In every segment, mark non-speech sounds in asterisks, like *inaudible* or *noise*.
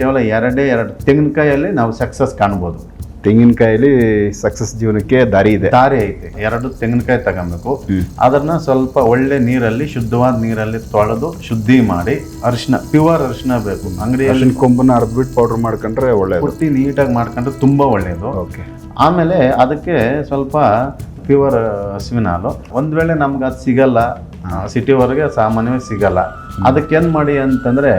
ಕೇವಲ ಎರಡೇ ಎರಡು ತೆಂಗಿನಕಾಯಲ್ಲಿ ನಾವು ಸಕ್ಸಸ್ ಕಾಣ್ಬೋದು. ತೆಂಗಿನಕಾಯಲ್ಲಿ ಸಕ್ಸಸ್ ಜೀವನಕ್ಕೆ ದಾರಿ ಇದೆ. ದಾರಿ ಐತೆ. ಎರಡು ತೆಂಗಿನಕಾಯಿ ತಗೊಬೇಕು. ಅದನ್ನ ಸ್ವಲ್ಪ ಒಳ್ಳೆ ನೀರಲ್ಲಿ ಶುದ್ಧವಾದ ನೀರಲ್ಲಿ ತೊಳೆದು ಶುದ್ಧಿ ಮಾಡಿ ಅರಿಶಿನ ಪ್ಯೂರ್ ಅರಿಶಿನ ಬೇಕು. ಅಂಗಡಿಯಲ್ಲಿ ಅರ್ಶಿನ ಕೊಂಬನ್ನ ಅರ್ದ್ಬಿಟ್ಟು ಪೌಡರ್ ಮಾಡ್ಕೊಂಡ್ರೆ ಒಳ್ಳೆಯದು ಪೂರ್ತಿ ನೀಟಾಗಿ ಮಾಡ್ಕೊಂಡ್ರೆ ತುಂಬಾ ಒಳ್ಳೆಯದು ಓಕೆ ಆಮೇಲೆ ಅದಕ್ಕೆ ಸ್ವಲ್ಪ ಪ್ಯೂರ್ ಹಸುವಿನ ಹಾಲು. ಒಂದ್ ವೇಳೆ ನಮ್ಗೆ ಅದು ಸಿಗಲ್ಲ ಸಿಟಿವರೆಗೆ ಸಾಮಾನ್ಯವಾಗಿ ಸಿಗಲ್ಲ. ಅದಕ್ಕೆ ಏನ್ ಮಾಡಿ ಅಂತಂದ್ರೆ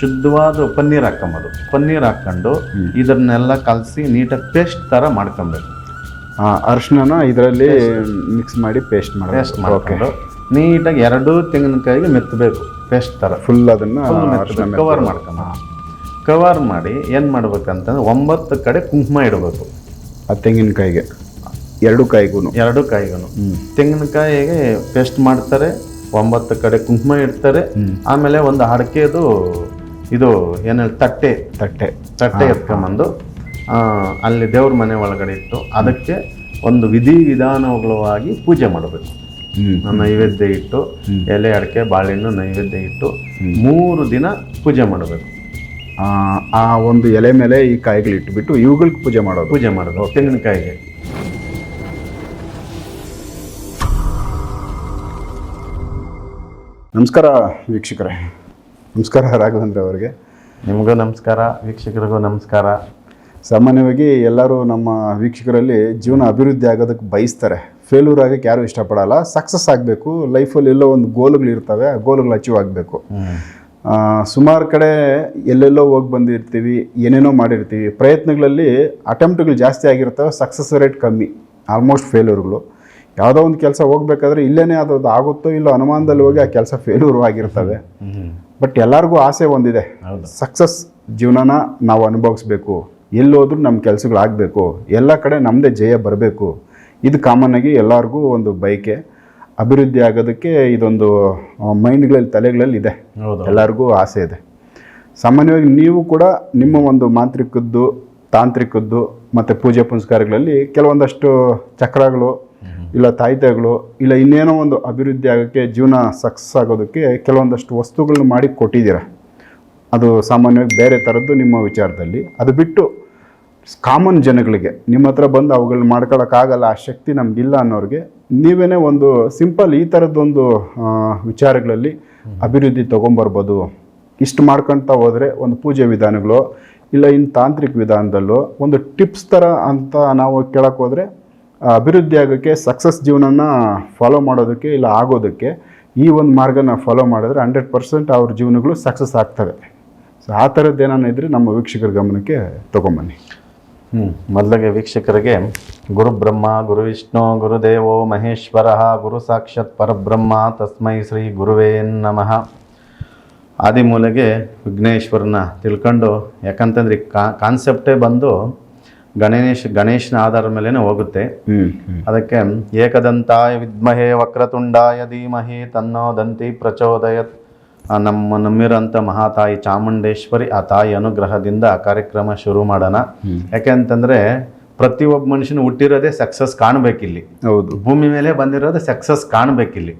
ಶುದ್ಧವಾದ ಪನ್ನೀರ್ ಹಾಕೊಂಬೋದು. ಪನ್ನೀರ್ ಹಾಕ್ಕೊಂಡು ಇದನ್ನೆಲ್ಲ ಕಲಸಿ ನೀಟಾಗಿ ಪೇಸ್ಟ್ ತರ ಮಾಡ್ಕೊಬೇಕು. ಅರ್ಶಿನ ಇದರಲ್ಲಿ ಮಿಕ್ಸ್ ಮಾಡಿ ಪೇಸ್ಟ್ ಮಾಡಿ ಪೇಸ್ಟ್ ಮಾಡ್ಕೊಂಡು ನೀಟಾಗಿ ಎರಡು ತೆಂಗಿನಕಾಯಿಗೆ ಮೆತ್ತಬೇಕು ಪೇಸ್ಟ್ ತರ. ಫುಲ್ ಅದನ್ನ ಕವರ್ ಮಾಡ್ಕೊಂಬ ಕವರ್ ಮಾಡಿ ಏನು ಮಾಡ್ಬೇಕಂತಂದ್ರೆ ಒಂಬತ್ತು ಕಡೆ ಕುಂಕುಮ ಇಡಬೇಕು. ಆ ತೆಂಗಿನಕಾಯಿಗೆ. ಎರಡು ಕಾಯಿಗೂ ಎರಡು ಕಾಯಿಗೂ ತೆಂಗಿನಕಾಯಿಗೆ ಪೇಸ್ಟ್ ಮಾಡ್ತಾರೆ. ಒಂಬತ್ತು ಕಡೆ ಕುಂಕುಮ ಇಡ್ತಾರೆ. ಆಮೇಲೆ ಒಂದು ಅಡಕೆದು ಇದು ಏನ ಹೇಳಿ ತಟ್ಟೆ. ತಟ್ಟೆ. ತಟ್ಟೆ ಎತ್ಕೊಂಬಂದು ಆ, ಅಲ್ಲಿ ದೇವ್ರ ಮನೆ ಒಳಗಡೆ ಇಟ್ಟು ಅದಕ್ಕೆ ಒಂದು ವಿಧಿ ವಿಧಾನಗಳಾಗಿ ಪೂಜೆ ಮಾಡಬೇಕು. ನೈವೇದ್ಯ ಇಟ್ಟು ಎಲೆ ಅಡಿಕೆ ಬಾಳೆಹಣ್ಣು ನೈವೇದ್ಯ ಇಟ್ಟು ಮೂರು ದಿನ ಪೂಜೆ ಮಾಡಬೇಕು. ಆ, ಆ ಒಂದು ಎಲೆ ಮೇಲೆ ಈ ಕಾಯಿಗಳು ಇಟ್ಬಿಟ್ಟು ಇವುಗಳಿಗೆ ಪೂಜೆ ಮಾಡೋದು. ಪೂಜೆ ಮಾಡೋದು ತೆಂಗಿನಕಾಯಿಗೆ. ನಮಸ್ಕಾರ ವೀಕ್ಷಕರೇ. ನಮಸ್ಕಾರ ರಾಘವೇಂದ್ರ ಅವರಿಗೆ. ನಿಮಗೂ ನಮಸ್ಕಾರ ವೀಕ್ಷಕರಿಗೂ ನಮಸ್ಕಾರ. ಸಾಮಾನ್ಯವಾಗಿ ಎಲ್ಲರೂ ನಮ್ಮ ವೀಕ್ಷಕರಲ್ಲಿ ಜೀವನ ಅಭಿವೃದ್ಧಿ ಆಗೋದಕ್ಕೆ ಬಯಸ್ತಾರೆ. ಫೇಲ್ಯೂರ್ ಆಗೋಕ್ಕೆ ಯಾರೂ ಇಷ್ಟಪಡಲ್ಲ. ಸಕ್ಸಸ್ ಆಗಬೇಕು. ಲೈಫಲ್ಲಿ ಎಲ್ಲೋ ಒಂದು ಗೋಲುಗಳಿರ್ತವೆ ಇರ್ತವೆ. ಆ ಗೋಲುಗಳು ಅಚೀವ್ ಆಗಬೇಕು. ಸುಮಾರು ಕಡೆ ಎಲ್ಲೆಲ್ಲೋ ಹೋಗಿ ಬಂದಿರ್ತೀವಿ ಏನೇನೋ ಮಾಡಿರ್ತೀವಿ. ಪ್ರಯತ್ನಗಳಲ್ಲಿ ಅಟೆಂಪ್ಟ್ಗಳು ಜಾಸ್ತಿ ಆಗಿರ್ತವೆ ಸಕ್ಸಸ್ ರೇಟ್ ಕಮ್ಮಿ. ಆಲ್ಮೋಸ್ಟ್ ಫೇಲ್ಯೂರ್ಗಳು ಯಾವುದೋ ಒಂದು ಕೆಲಸ ಹೋಗ್ಬೇಕಾದ್ರೆ ಇಲ್ಲೇನೇ ಅದ್ರದ್ದು ಆಗುತ್ತೋ ಇಲ್ಲೋ ಅನುಮಾನದಲ್ಲಿ ಹೋಗಿ ಆ ಕೆಲಸ ಫೇಲ್ಯೂರ್ ಆಗಿರ್ತವೆ ಬಟ್ ಎಲ್ಲರಿಗೂ ಆಸೆ ಒಂದಿದೆ. ಸಕ್ಸಸ್ ಜೀವನನ ನಾವು ಅನುಭವಿಸ್ಬೇಕು. ಎಲ್ಲೋದ್ರೂ ನಮ್ಮ ಕೆಲಸಗಳಾಗಬೇಕು ಎಲ್ಲ ಕಡೆ ನಮ್ಮದೇ ಜಯ ಬರಬೇಕು. ಇದು ಕಾಮನ್ ಆಗಿ ಎಲ್ಲರಿಗೂ ಒಂದು ಬೈಕೆ ಅಭಿವೃದ್ಧಿ ಆಗೋದಕ್ಕೆ ಇದೊಂದು ಮೈಂಡ್ಗಳಲ್ಲಿ ತಲೆಗಳಲ್ಲಿ ಇದೆ. ಎಲ್ಲರಿಗೂ ಆಸೆ ಇದೆ. ಸಾಮಾನ್ಯವಾಗಿ ನೀವು ಕೂಡ ನಿಮ್ಮ ಒಂದು ಮಾಂತ್ರಿಕದ್ದು ತಾಂತ್ರಿಕದ್ದು ಮತ್ತು ಪೂಜೆ ಪುನಸ್ಕಾರಗಳಲ್ಲಿ ಕೆಲವೊಂದಷ್ಟು ಚಕ್ರಗಳು ಇಲ್ಲ ತಾಯ್ತೆಗಳು ಇಲ್ಲ ಇನ್ನೇನೋ ಒಂದು ಅಭಿವೃದ್ಧಿ ಆಗೋಕ್ಕೆ ಜೀವನ ಸಕ್ಸಸ್ ಆಗೋದಕ್ಕೆ ಕೆಲವೊಂದಷ್ಟು ವಸ್ತುಗಳನ್ನ ಮಾಡಿ ಕೊಟ್ಟಿದ್ದೀರ? ಅದು ಸಾಮಾನ್ಯವಾಗಿ ಬೇರೆ ಥರದ್ದು ನಿಮ್ಮ ವಿಚಾರದಲ್ಲಿ. ಅದು ಬಿಟ್ಟು ಕಾಮನ್ ಜನಗಳಿಗೆ ನಿಮ್ಮ ಹತ್ರ ಬಂದು ಅವುಗಳನ್ನ ಮಾಡ್ಕೊಳ್ಳೋಕ್ಕಾಗಲ್ಲ ಆ ಶಕ್ತಿ ನಮಗಿಲ್ಲ ಅನ್ನೋರಿಗೆ ನೀವೇ ಒಂದು ಸಿಂಪಲ್ ಈ ಥರದ್ದೊಂದು ವಿಚಾರಗಳಲ್ಲಿ ಅಭಿವೃದ್ಧಿ ತೊಗೊಂಬರ್ಬೋದು. ಇಷ್ಟು ಮಾಡ್ಕೊಳ್ತಾ ಹೋದರೆ ಒಂದು ಪೂಜೆ ವಿಧಾನಗಳು ಇಲ್ಲ ಇನ್ನು ತಾಂತ್ರಿಕ ವಿಧಾನದಲ್ಲೋ ಒಂದು ಟಿಪ್ಸ್ ಥರ ಅಂತ ನಾವು ಕೇಳೋಕ್ಕೋದ್ರೆ ಹೋದರೆ ಅಭಿವೃದ್ಧಿ ಆಗೋಕ್ಕೆ ಸಕ್ಸಸ್ ಜೀವನನ ಫಾಲೋ ಮಾಡೋದಕ್ಕೆ ಇಲ್ಲ ಆಗೋದಕ್ಕೆ ಈ ಒಂದು ಮಾರ್ಗನ ಫಾಲೋ ಮಾಡಿದ್ರೆ ಹಂಡ್ರೆಡ್ ಪರ್ಸೆಂಟ್ ಅವ್ರ ಜೀವನಗಳು ಸಕ್ಸಸ್ ಆಗ್ತವೆ. ಸೊ ಆ ಥರದ್ದು ಏನಾನ ಇದ್ದರೆ ನಮ್ಮ ವೀಕ್ಷಕರ ಗಮನಕ್ಕೆ ತೊಗೊಂಬನ್ನಿ. ಹ್ಞೂ ಮೊದಲಿಗೆ ವೀಕ್ಷಕರಿಗೆ ಗುರು ಬ್ರಹ್ಮ ಗುರು ವಿಷ್ಣು ಗುರುದೇವೋ ಮಹೇಶ್ವರ, ಗುರು ಸಾಕ್ಷಾತ್ ಪರಬ್ರಹ್ಮ, ತಸ್ಮೈ ಶ್ರೀ ಗುರುವೇ ನಮಃ. ಆದಿಮೂಲೆಗೆ ವಿಘ್ನೇಶ್ವರನ ತಿಳ್ಕೊಂಡು, ಯಾಕಂತಂದ್ರೆ ಕಾನ್ಸೆಪ್ಟೇ ಬಂದು ಗಣೇಶ್ ಗಣೇಶನ ಆಧಾರದ ಮೇಲೇ ಹೋಗುತ್ತೆ. ಅದಕ್ಕೆ ಏಕದಂತಾಯ ವಿದ್ಮಹೇ ವಕ್ರತುಂಡಾಯ ಧೀಮಹಿ ತನ್ನೋ ದಂತಿ ಪ್ರಚೋದಯತ್. ಆ ನಮ್ಮ ನಮ್ಮಿರೋಂಥ ಮಹಾತಾಯಿ ಚಾಮುಂಡೇಶ್ವರಿ ಆ ತಾಯಿ ಅನುಗ್ರಹದಿಂದ ಆ ಕಾರ್ಯಕ್ರಮ ಶುರು ಮಾಡೋಣ. ಯಾಕೆ ಅಂತಂದ್ರೆ ಪ್ರತಿಯೊಬ್ಬ ಮನುಷ್ಯನ ಹುಟ್ಟಿರೋದೇ ಸಕ್ಸಸ್ ಕಾಣಬೇಕಿಲ್ಲಿ. ಹೌದು. ಭೂಮಿ ಮೇಲೆ ಬಂದಿರೋದೇ ಸಕ್ಸಸ್ ಕಾಣಬೇಕಿಲ್ಲಿ.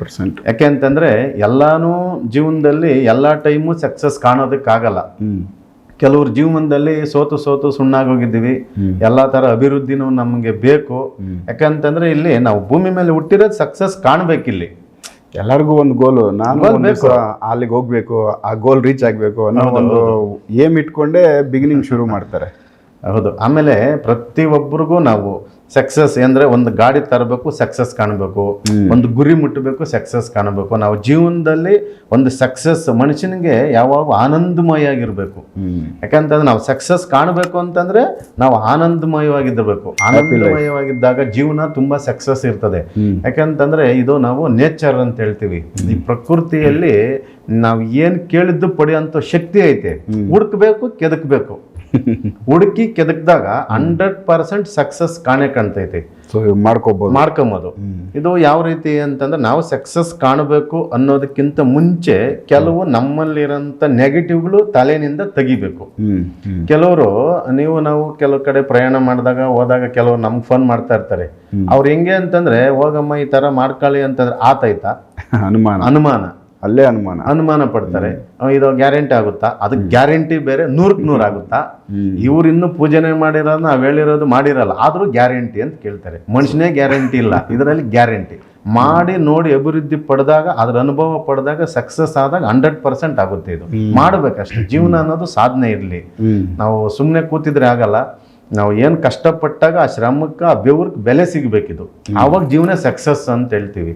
ಪರ್ಸೆಂಟ್. ಯಾಕೆ ಅಂತಂದ್ರೆ ಎಲ್ಲಾನು ಜೀವನದಲ್ಲಿ ಎಲ್ಲ ಟೈಮು ಸಕ್ಸಸ್ ಕಾಣೋದಕ್ಕಾಗಲ್ಲ. ಕೆಲವ್ರ ಜೀವನದಲ್ಲಿ ಸೋತು ಸೋತು ಸುಣ್ಣಾಗೋಗಿದ್ದೀವಿ. ಎಲ್ಲಾ ತರ ಅಭಿವೃದ್ಧಿನೂ ನಮಗೆ ಬೇಕು. ಯಾಕಂತಂದ್ರೆ ಇಲ್ಲಿ ನಾವು ಭೂಮಿ ಮೇಲೆ ಹುಟ್ಟಿರೋದು ಸಕ್ಸಸ್ ಕಾಣ್ಬೇಕಿಲ್ಲಿ. ಎಲ್ಲರಿಗೂ ಒಂದು ಗೋಲು ನಾನು ಅಲ್ಲಿಗೆ ಹೋಗ್ಬೇಕು ಆ ಗೋಲ್ ರೀಚ್ ಆಗಬೇಕು ಅನ್ನೋ ಒಂದು ಏಮ್ ಇಟ್ಕೊಂಡೇ ಬಿಗಿನಿಂಗ್ ಶುರು ಮಾಡ್ತಾರೆ. ಹೌದು. ಆಮೇಲೆ ಪ್ರತಿಯೊಬ್ಬರಿಗೂ ನಾವು ಸಕ್ಸಸ್ ಅಂದ್ರೆ ಒಂದು ಗಾಡಿ ತರಬೇಕು ಸಕ್ಸಸ್ ಕಾಣಬೇಕು. ಒಂದು ಗುರಿ ಮುಟ್ಟಬೇಕು ಸಕ್ಸಸ್ ಕಾಣಬೇಕು. ನಾವು ಜೀವನದಲ್ಲಿ ಒಂದು ಸಕ್ಸಸ್ ಮನುಷ್ಯನಿಗೆ ಯಾವಾಗ ಆನಂದಮಯವಾಗಿರ್ಬೇಕು ಯಾಕಂತಂದ್ರೆ ನಾವು ಸಕ್ಸಸ್ ಕಾಣಬೇಕು ಅಂತಂದ್ರೆ ನಾವು ಆನಂದಮಯವಾಗಿರ್ಬೇಕು. ಆನಂದಮಯವಾಗಿದ್ದಾಗ ಜೀವನ ತುಂಬಾ ಸಕ್ಸಸ್ ಇರ್ತದೆ. ಯಾಕಂತಂದ್ರೆ ಇದು ನಾವು ನೇಚರ್ ಅಂತ ಹೇಳ್ತೀವಿ. ಈ ಪ್ರಕೃತಿಯಲ್ಲಿ ನಾವು ಏನ್ ಕೇಳಿದ್ದು ಪಡೆಯುವಂಥ ಶಕ್ತಿ ಐತೆ. ಹುಡುಕ್ಬೇಕು ಕೆದಕ್ಬೇಕು. ಹುಡುಕಿ ಕೆದಕ್ದಾಗ ಹಂಡ್ರೆಡ್ ಪರ್ಸೆಂಟ್ ಸಕ್ಸಸ್ ಕಾಣೆ ಕಾಣ್ತೈತಿ. ಮಾಡ್ಕೋಬಹುದು ಮಾಡ್ಕೊಂಬೋದು. ಇದು ಯಾವ ರೀತಿ ಅಂತಂದ್ರೆ ನಾವು ಸಕ್ಸಸ್ ಕಾಣಬೇಕು ಅನ್ನೋದಕ್ಕಿಂತ ಮುಂಚೆ ಕೆಲವು ನಮ್ಮಲ್ಲಿರೋಂಥ ನೆಗೆಟಿವ್ಗಳು ತಲೆನಿಂದ ತೆಗಿಬೇಕು. ಕೆಲವರು ನೀವು ನಾವು ಕೆಲವು ಕಡೆ ಪ್ರಯಾಣ ಮಾಡಿದಾಗ ಹೋದಾಗ ಕೆಲವರು ನಮ್ಗೆ ಫೋನ್ ಮಾಡ್ತಾ ಇರ್ತಾರೆ. ಅವ್ರು ಹೆಂಗೆ ಅಂತಂದ್ರೆ ಹೋಗಮ್ಮ ಈ ತರ ಮಾಡ್ಕೊಳ್ಳಿ ಅಂತಂದ್ರೆ ಆತೈತ *laughs* ಅನುಮಾನ. ಅನುಮಾನ. ಅಲ್ಲೇ ಅನುಮಾನ. ಅನುಮಾನ ಪಡ್ತಾರೆ. ಇದು ಗ್ಯಾರಂಟಿ ಆಗುತ್ತಾ? ಅದಕ್ಕೆ ಗ್ಯಾರಂಟಿ ಬೇರೆ ನೂರಕ್ಕೆ ನೂರು ಆಗುತ್ತಾ? ಇವ್ರು ಇನ್ನೂ ಪೂಜೆನೆ ಮಾಡಿರೋದು ನಾವ್ ಹೇಳಿರೋದು ಮಾಡಿರಲ್ಲ. ಆದ್ರೂ ಗ್ಯಾರಂಟಿ ಅಂತ ಕೇಳ್ತಾರೆ. ಮನುಷ್ಯನೇ ಗ್ಯಾರಂಟಿ ಇಲ್ಲ. ಇದರಲ್ಲಿ ಗ್ಯಾರಂಟಿ. ಮಾಡಿ ನೋಡಿ ಅಭಿವೃದ್ಧಿ ಪಡೆದಾಗ ಅದ್ರ ಅನುಭವ ಪಡೆದಾಗ ಸಕ್ಸಸ್ ಆದಾಗ ಹಂಡ್ರೆಡ್ ಪರ್ಸೆಂಟ್ ಆಗುತ್ತೆ ಇದು. ಮಾಡ್ಬೇಕಷ್ಟು. ಜೀವನ ಅನ್ನೋದು ಸಾಧನೆ ಇರಲಿ. ನಾವು ಸುಮ್ಮನೆ ಕೂತಿದ್ರೆ ಆಗಲ್ಲ. ನಾವು ಏನು ಕಷ್ಟಪಟ್ಟಾಗ ಆ ಶ್ರಮಕ್ಕೆ ಆ ಬೆವ್ರಿಗೆ ಬೆಲೆ ಸಿಗಬೇಕಿದು. ಆವಾಗ ಜೀವನ ಸಕ್ಸಸ್ ಅಂತ ಹೇಳ್ತೀವಿ.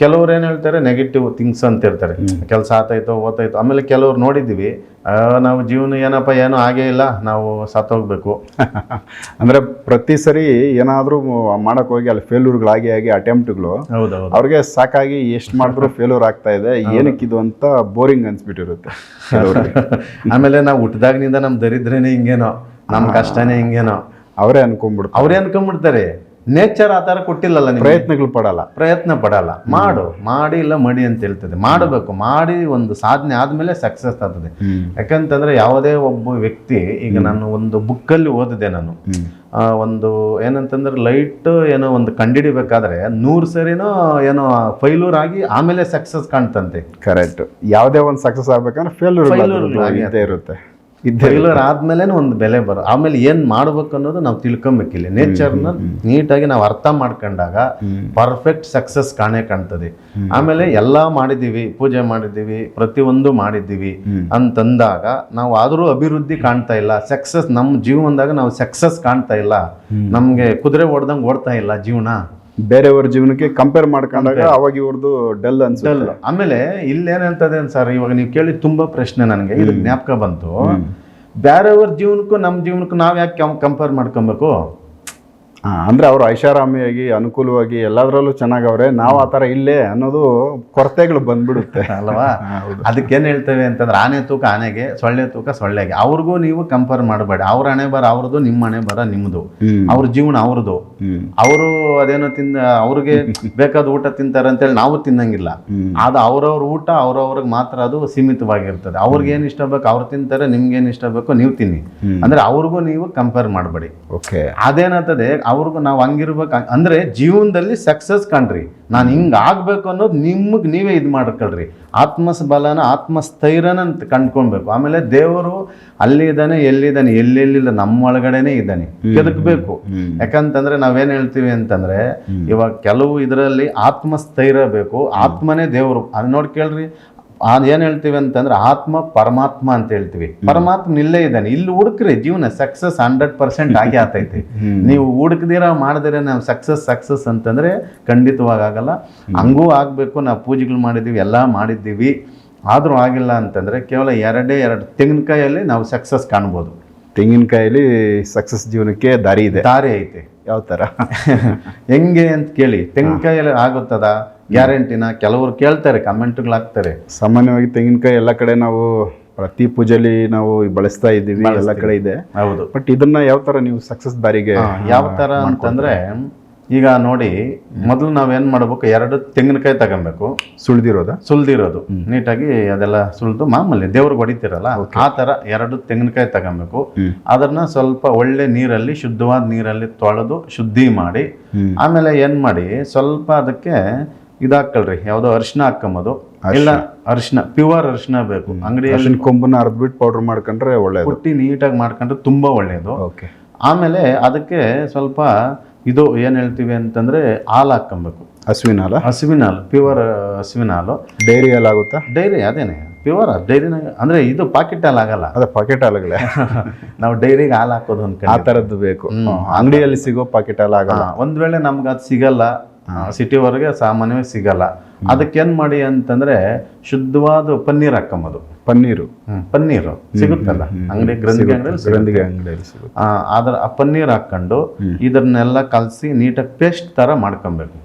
ಕೆಲವ್ರು ಏನು ಹೇಳ್ತಾರೆ ನೆಗೆಟಿವ್ ಥಿಂಗ್ಸ್ ಅಂತ ಇರ್ತಾರೆ ಕೆಲಸ ಆತಾಯ್ತೋ ಓತಾಯ್ತು ಆಮೇಲೆ ಕೆಲವ್ರು ನೋಡಿದ್ದೀವಿ ನಾವು ಜೀವನ ಏನಪ್ಪ ಏನು ಆಗೇ ಇಲ್ಲ ನಾವು ಸತ್ತೋಗ್ಬೇಕು *laughs* ಅಂದ್ರೆ ಪ್ರತಿ ಸರಿ ಏನಾದ್ರೂ ಮಾಡಕ್ ಹೋಗಿ ಅಲ್ಲಿ ಫೇಲ್ಯೂರ್ಗಳಾಗಿ ಆಗಿ ಅಟೆಂಪ್ಟ್ಗಳು ಹೌದೌದು. ಅವ್ರಿಗೆ ಸಾಕಾಗಿ ಎಷ್ಟು ಮಾಡಿದ್ರು ಫೇಲ್ಯೂರ್ ಆಗ್ತಾ ಇದೆ ಏನಕ್ಕಿದು ಅಂತ ಬೋರಿಂಗ್ ಅನ್ಸ್ಬಿಟ್ಟಿರುತ್ತೆ. *laughs* ಆಮೇಲೆ ನಾವು ಹುಟ್ಟಿದಾಗಿನಿಂದ ನಮ್ಮ ದರಿದ್ರೇನೆ ಹಿಂಗೇನೋ ನಮ್ಮ ಕಷ್ಟನೇ ಹಿಂಗೇನೋ. ಅವರೇ ಅನ್ಕೊಂಡ್ಬಿಡ್ತಾರೆ. ಅವ್ರೇ ಅನ್ಕೊಂಡ್ಬಿಡ್ತಾರೆ. ನೇಚರ್ ಆ ಥರ ಕೊಟ್ಟಿಲ್ಲಲ್ಲ ನಿಮ್ಗೆ? ಪ್ರಯತ್ನಗಳು ಪಡಲ್ಲ. ಪ್ರಯತ್ನ ಪಡಲ್ಲ. ಮಾಡು. ಮಾಡಿ ಇಲ್ಲ ಮಡಿ ಅಂತ ಹೇಳ್ತದೆ. ಮಾಡಬೇಕು. ಮಾಡಿ ಒಂದು ಸಾಧನೆ ಆದ್ಮೇಲೆ ಸಕ್ಸಸ್ ಆಗ್ತದೆ. ಯಾಕಂತಂದ್ರೆ ಯಾವುದೇ ಒಬ್ಬ ವ್ಯಕ್ತಿ ಈಗ ನಾನು ಒಂದು ಬುಕ್ಕಲ್ಲಿ ಓದಿದೆ ನಾನು. ಆ, ಒಂದು ಏನಂತಂದ್ರೆ ಲೈಟ್ ಏನೋ ಒಂದು ಕಂಡಿಡಿಬೇಕಾದ್ರೆ ನೂರು ಸರಿನೋ ಏನೋ ಫೈಲೂರ್ ಆಗಿ ಆಮೇಲೆ ಸಕ್ಸಸ್ ಕಾಣ್ತಂತೆ. ಕರೆಕ್ಟ್ ಯಾವುದೇ ಒಂದು ಸಕ್ಸಸ್ ಆಗ್ಬೇಕಂದ್ರೆ ಫೇಲ್ಯೂರ್ Failure ಆಗಿ ಇದ್ದೇ ಇರುತ್ತೆ. ಫೈಲೂರ್ ಆದ್ಮೇಲೆ ಒಂದು ಬೆಲೆ ಬರೋ ಆಮೇಲೆ ಏನ್ ಮಾಡ್ಬೇಕು ಅನ್ನೋದು ನಾವು ತಿಳ್ಕೊಬೇಕಿಲ್ಲ. ನೇಚರ್ನ ನೀಟಾಗಿ ನಾವು ಅರ್ಥ ಮಾಡ್ಕೊಂಡಾಗ ಪರ್ಫೆಕ್ಟ್ ಸಕ್ಸಸ್ ಕಾಣೇ ಕಾಣ್ತದೆ. ಆಮೇಲೆ ಎಲ್ಲಾ ಮಾಡಿದೀವಿ ಪೂಜೆ ಮಾಡಿದ್ದೀವಿ ಪ್ರತಿಯೊಂದು ಮಾಡಿದ್ದೀವಿ ಅಂತಂದಾಗ ನಾವು ಆದರೂ ಅಭಿವೃದ್ಧಿ ಕಾಣ್ತಾ ಇಲ್ಲ ಸಕ್ಸಸ್ ನಮ್ಮ ಜೀವನದಾಗ ನಾವು ಸಕ್ಸಸ್ ಕಾಣ್ತಾ ಇಲ್ಲ ನಮ್ಗೆ ಕುದುರೆ ಓಡ್ದಂಗೆ ಓಡ್ತಾ ಇಲ್ಲ ಜೀವನ. ಬೇರೆಯವ್ರ ಜೀವನಕ್ಕೆ ಕಂಪೇರ್ ಮಾಡ್ಕೊಂಡಾಗ ಅವಾಗ ಇವ್ರದ್ದು ಡಲ್ ಅನ್ಸುತ್ತೆ. ಆಮೇಲೆ ಇಲ್ಲೇನಂತದೆ ಸರ್ ಇವಾಗ ನೀವು ಕೇಳಿ ತುಂಬಾ ಪ್ರಶ್ನೆ ನನಗೆ ಇದು ಜ್ಞಾಪಕ ಬಂತು. ಬೇರೆಯವ್ರ ಜೀವನಕ್ಕೂ ನಮ್ಮ ಜೀವನಕ್ಕೂ ನಾವ್ ಯಾಕೆ ಕಂಪೇರ್ ಮಾಡ್ಕೊಬೇಕು? ಅಂದ್ರೆ ಅವರು ಐಷಾರಾಮಿಯಾಗಿ ಅನುಕೂಲವಾಗಿ ಎಲ್ಲದರಲ್ಲೂ ಚೆನ್ನಾಗವ್ರೆ. ನಾವು ಆ ಥರ ಇಲ್ಲೇ ಅನ್ನೋದು ಕೊರತೆಗಳು ಬಂದ್ಬಿಡುತ್ತೆ. ಅಲ್ವಾ? ಅದಕ್ಕೇನು ಹೇಳ್ತೇವೆ ಅಂತಂದ್ರೆ ಆನೆ ತೂಕ ಆನೆಗೆ ಸೊಳ್ಳೆ ತೂಕ ಸೊಳ್ಳೆಗೆ. ಅವ್ರಿಗೂ ನೀವು ಕಂಪೇರ್ ಮಾಡಬೇಡಿ. ಅವ್ರ ಹಣೆ ಬರ ಅವ್ರದ್ದು ನಿಮ್ಮ ಹಣೆ ಬರ ನಿಮ್ಮದು. ಅವ್ರ ಜೀವನ ಅವ್ರದ್ದು. ಅವರು ಅದೇನೋ ತಿಂದ ಅವ್ರಿಗೆ *laughs* ಬೇಕಾದ ಊಟ ತಿಂತಾರೆ ಅಂತೇಳಿ ನಾವು ತಿನ್ನಂಗಿಲ್ಲ. ಅದು ಅವ್ರವ್ರ ಊಟ ಅವ್ರವ್ರಿಗೆ ಮಾತ್ರ ಅದು ಸೀಮಿತವಾಗಿರ್ತದೆ. ಅವ್ರಿಗೆ ಏನು ಇಷ್ಟ ಬೇಕು ಅವ್ರು ತಿಂತಾರೆ ನಿಮ್ಗೆ ಏನು ಇಷ್ಟ ಬೇಕೋ ನೀವು ತಿನ್ನಿ. ಅಂದ್ರೆ ಅವ್ರಿಗೂ ನೀವು ಕಂಪೇರ್ ಮಾಡಬೇಡಿ. ಓಕೆ ಅದೇನಂತದೆ ಅವ್ರಿಗೂ ನಾವು ಹಂಗಿರ್ಬೇಕು. ಅಂದರೆ ಜೀವನದಲ್ಲಿ ಸಕ್ಸಸ್ ಕಾಣ್ರಿ. ನಾನು ಹಿಂಗೆ ಆಗಬೇಕು ಅನ್ನೋದು ನಿಮಗೆ ನೀವೇ ಇದು ಮಾಡ್ಕೊಳ್ರಿ. ಆತ್ಮಬಲನ ಆತ್ಮಸ್ಥೈರ್ಯನ ಅಂತ ಕಂಡ್ಕೊಳ್ಬೇಕು. ಆಮೇಲೆ ದೇವರು ಅಲ್ಲಿ ಇದ್ದಾನೆ ಎಲ್ಲಿದ್ದಾನೆ ಎಲ್ಲೆಲ್ಲಿಲ್ಲ ನಮ್ಮ ಒಳಗಡೆನೆ ಇದ್ದಾನೆ. ಕೆದಕ್ಬೇಕು. ಯಾಕಂತಂದ್ರೆ ನಾವೇನು ಹೇಳ್ತೀವಿ ಅಂತಂದ್ರೆ ಇವಾಗ ಕೆಲವು ಇದರಲ್ಲಿ ಆತ್ಮಸ್ಥೈರ್ಯ ಬೇಕು. ಆತ್ಮನೇ ದೇವರು. ಅದು ನೋಡಿ ಕೇಳ್ರಿ. ಅದ್ ಏನ್ ಹೇಳ್ತೀವಿ ಅಂತಂದ್ರೆ ಆತ್ಮ ಪರಮಾತ್ಮ ಅಂತ ಹೇಳ್ತೀವಿ. ಪರಮಾತ್ಮ ಇಲ್ಲೇ ಇದ್ದಾನೆ. ಇಲ್ಲಿ ಹುಡುಕ್ರಿ ಜೀವನ ಸಕ್ಸಸ್ ಹಂಡ್ರೆಡ್ ಪರ್ಸೆಂಟ್ ಆಗಿ ಆತೈತಿ. ನೀವು ಹುಡುಕ್ದಿರ ಮಾಡಿದ್ರೆ ನಾವು ಸಕ್ಸಸ್ ಸಕ್ಸಸ್ ಅಂತಂದ್ರೆ ಖಂಡಿತವಾಗಿ ಆಗಲ್ಲ. ಹಂಗೂ ಆಗ್ಬೇಕು ನಾವು ಪೂಜೆಗಳು ಮಾಡಿದ್ದೀವಿ ಎಲ್ಲ ಮಾಡಿದ್ದೀವಿ. ಆದ್ರೂ ಆಗಿಲ್ಲ ಅಂತಂದ್ರೆ ಕೇವಲ ಎರಡೇ ಎರಡು ತೆಂಗಿನಕಾಯಲ್ಲಿ ನಾವು ಸಕ್ಸಸ್ ಕಾಣ್ಬೋದು. ತೆಂಗಿನಕಾಯಲ್ಲಿ ಸಕ್ಸಸ್ ಜೀವನಕ್ಕೆ ದಾರಿ ಇದೆ. ದಾರಿ ಐತೆ. ಯಾವ ತರ *laughs* ಹೆಂಗೆ ಅಂತ ಕೇಳಿ ತೆಂಗಿನಕಾಯಲ್ಲಿ ಆಗುತ್ತದ? ಗ್ಯಾರಂಟಿನ ಕೆಲವರು ಕೇಳ್ತಾರೆ ಕಮೆಂಟ್ಗಳು ಹಾಕ್ತಾರೆ. ಸಾಮಾನ್ಯವಾಗಿ ತೆಂಗಿನಕಾಯಿ ಎಲ್ಲ ಕಡೆ ನಾವು ಪ್ರತಿ ಪೂಜೆಲಿ ನಾವು ಬಳಸ್ತಾ ಇದ್ದೀವಿ ಎಲ್ಲ ಕಡೆ ಇದೆ. ಹೌದು. ಬಟ್ ಇದನ್ನ ಯಾವ ತರ ನೀವು ಸಕ್ಸಸ್ ಬಾರಿಗೆ ಯಾವ ತರ ಅಂತಂದ್ರೆ ಈಗ ನೋಡಿ ಮೊದಲು ನಾವೇನ್ ಮಾಡ್ಬೇಕು ಎರಡು ತೆಂಗಿನಕಾಯಿ ತಗೊಬೇಕು. ಸುಳ್ದಿರೋದ ಸುಳ್ದಿರೋದು ನೀಟಾಗಿ ಅದೆಲ್ಲ ಸುಳ್ದು ಮಾಮೂಲಿ ದೇವ್ರಿಗೆ ಹೊಡಿತಿರಲ್ಲ ಆ ತರ ಎರಡು ತೆಂಗಿನಕಾಯಿ ತಗೊಬೇಕು. ಅದನ್ನ ಸ್ವಲ್ಪ ಒಳ್ಳೆ ನೀರಲ್ಲಿ ಶುದ್ಧವಾದ ನೀರಲ್ಲಿ ತೊಳೆದು ಶುದ್ಧಿ ಮಾಡಿ ಆಮೇಲೆ ಏನ್ ಮಾಡಿ ಸ್ವಲ್ಪ ಅದಕ್ಕೆ ಇದಾಕಳ್ರಿ ಯಾವುದೋ ಅರಿಶಿನ ಹಾಕೊಂಬೋದು ಇಲ್ಲ ಅರಿಶಿನ ಪ್ಯೂರ್ ಅರಿಶಿನ ಬೇಕು. ಅಂಗಡಿಯಲ್ಲಿ ಕೊಂಬನ ಕೊಂಬನ್ನ ಅರ್ದ್ಬಿಟ್ಟು ಪೌಡರ್ ಮಾಡ್ಕೊಂಡ್ರೆ ಒಳ್ಳೇದು. ಕುಟ್ಟಿ ನೀಟಾಗಿ ಮಾಡ್ಕೊಂಡ್ರೆ ತುಂಬಾ ಒಳ್ಳೇದು. ಓಕೆ. ಆಮೇಲೆ ಅದಕ್ಕೆ ಸ್ವಲ್ಪ ಇದು ಏನು ಹೇಳ್ತೀವಿ ಅಂತಂದ್ರೆ ಹಾಲು ಹಾಕ್ಕೊಬೇಕು ಹಸುವಿನ ಹಾಲು? ಹಸುವಿನ ಹಾಲು ಪ್ಯೂರ್ ಹಸುವಿನ ಹಾಲು. ಡೈರಿ ಹಾಲು ಆಗುತ್ತಾ? ಡೈರಿ ಅದೇನೆ. ಪ್ಯೂರ್ ಡೈರಿನಾಗ ಅಂದ್ರೆ ಇದು ಪಾಕೆಟ್ ಹಾಲು ಆಗಲ್ಲ. ಅದೇ ಪಾಕೆಟ್ ಹಾಲುಗಳೇ. *laughs* ನಾವು ಡೈರಿಗೆ ಹಾಲು ಹಾಕೋದು ಆ ಥರದ್ದು ತರದ್ದು ಬೇಕು. ಅಂಗಡಿಯಲ್ಲಿ ಸಿಗೋ ಪಾಕೆಟ್ ಹಾಲು ಆಗಲ್ಲ. ಒಂದ್ ವೇಳೆ ನಮ್ಗೆ ಅದು ಸಿಗಲ್ಲ ಸಿಟಿವರೆಗೆ ಸಾಮಾನ್ಯವಾಗಿ ಸಿಗಲ್ಲ. ಅದಕ್ಕೇನ್ ಮಾಡಿ ಅಂತಂದ್ರೆ ಶುದ್ಧವಾದ ಪನ್ನೀರ್ ಹಾಕೊಂಬೋದು ಪನ್ನೀರು. ಪನ್ನೀರು ಸಿಗುತ್ತಲ್ಲ? ಅಂಗಡಿ ಗ್ರಂಥಿಗೆ ಅಂಗಡಿಗೆ ಗ್ರಂಥಿಗೆ ಅಂಗಡಿಯಲ್ಲಿ ಅದ್ರ ಆ ಪನ್ನೀರ್ ಹಾಕೊಂಡು ಇದನ್ನೆಲ್ಲ ಕಲಸಿ ನೀಟಾಗಿ ಪೇಸ್ಟ್ ತರ ಮಾಡ್ಕೊಬೇಕು.